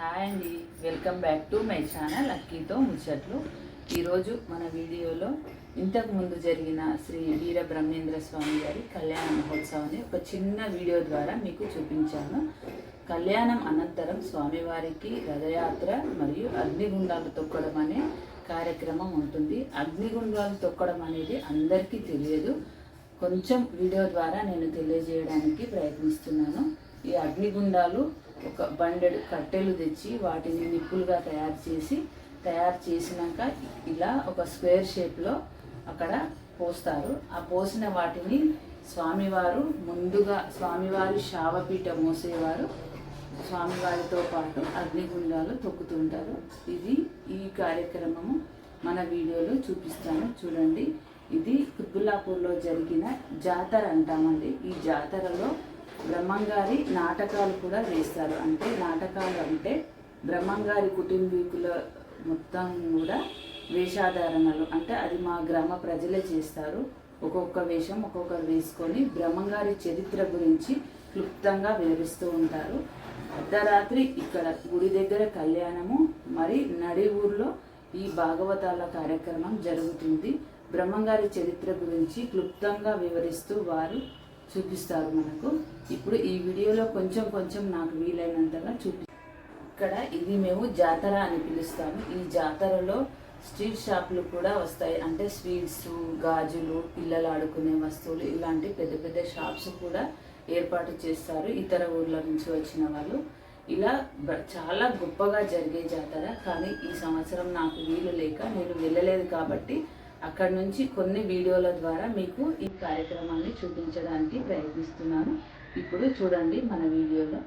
Hi అండి. Welcome back to my channel అక్కీతో ముచ్చట్లు ఈరోజు మన వీడియోలో ఇంతకుముందు జరిగిన శ్రీ వీర బ్రహ్మేంద్ర స్వామి గారి కళ్యాణ మహోత్సవాన్ని ఒక చిన్న వీడియో ద్వారా మీకు చూపించాను. కళ్యాణం అనంతరం స్వామివారికి రథయాత్ర మరియు అగ్నిగుండాలు తొక్కడం అనే కార్యక్రమం ఉంటుంది. అగ్నిగుండాలు తొక్కడం అనేది అందరికీ తెలియదు. కొంచెం వీడియో ద్వారా నేను తెలియజేయడానికి ప్రయత్నిస్తున్నాను. ఈ అగ్నిగుండాలు ఒక బండెడు కట్టెలు తెచ్చి వాటిని నిప్పులుగా తయారు చేసి తయారు చేసినాక ఇలా ఒక స్క్వేర్ షేప్లో అక్కడ పోస్తారు. ఆ పోసిన వాటిని స్వామివారు ముందుగా స్వామివారి శావపీఠ మోసేవారు. స్వామివారితో పాటు అగ్నిగుండాలు తొక్కుతుంటారు ఇది ఈ కార్యక్రమము మన వీడియోలో చూపిస్తాను. చూడండి. ఇది కుత్బుల్లాపూర్లో జరిగిన జాతర అంటామండి. ఈ జాతరలో బ్రహ్మంగారి నాటకాలు కూడా వేస్తారు. అంటే నాటకాలు అంటే బ్రహ్మంగారి కుటుంబీకుల మొత్తం కూడా వేషాధారణలు. అంటే అది మా గ్రామ ప్రజలే చేస్తారు. ఒక్కొక్క వేషం ఒక్కొక్కరు వేసుకొని బ్రహ్మంగారి చరిత్ర గురించి క్లుప్తంగా వివరిస్తూ ఉంటారు. అర్ధరాత్రి ఇక్కడ గుడి దగ్గర కళ్యాణము మరి నడి ఊర్లో ఈ భాగవతాల కార్యక్రమం జరుగుతుంది. బ్రహ్మంగారి చరిత్ర గురించి క్లుప్తంగా వివరిస్తూ వారు చూపిస్తారు మనకు. ఇప్పుడు ఈ వీడియోలో కొంచెం కొంచెం నాకు వీలైనంతగా చూపి ఇక్కడ ఇది మేము జాతర అని పిలుస్తాము. ఈ జాతరలో స్ట్రీట్ షాపులు కూడా వస్తాయి. అంటే స్వీట్స్ గాజులు పిల్లలు ఆడుకునే వస్తువులు ఇలాంటి పెద్ద పెద్ద షాప్స్ కూడా ఏర్పాటు చేస్తారు. ఇతర ఊర్ల నుంచి వచ్చిన వాళ్ళు. ఇలా బ- చాలా గొప్పగా జరిగే జాతర. కానీ ఈ సంవత్సరం నాకు వీలు లేక నేను వెళ్ళలేదు కాబట్టి అక్కడ నుంచి కొన్ని వీడియోల ద్వారా మీకు ఈ కార్యక్రమాన్ని చూపించడానికి ప్రయత్నిస్తున్నాను. ఇప్పుడు చూడండి మన వీడియోలో.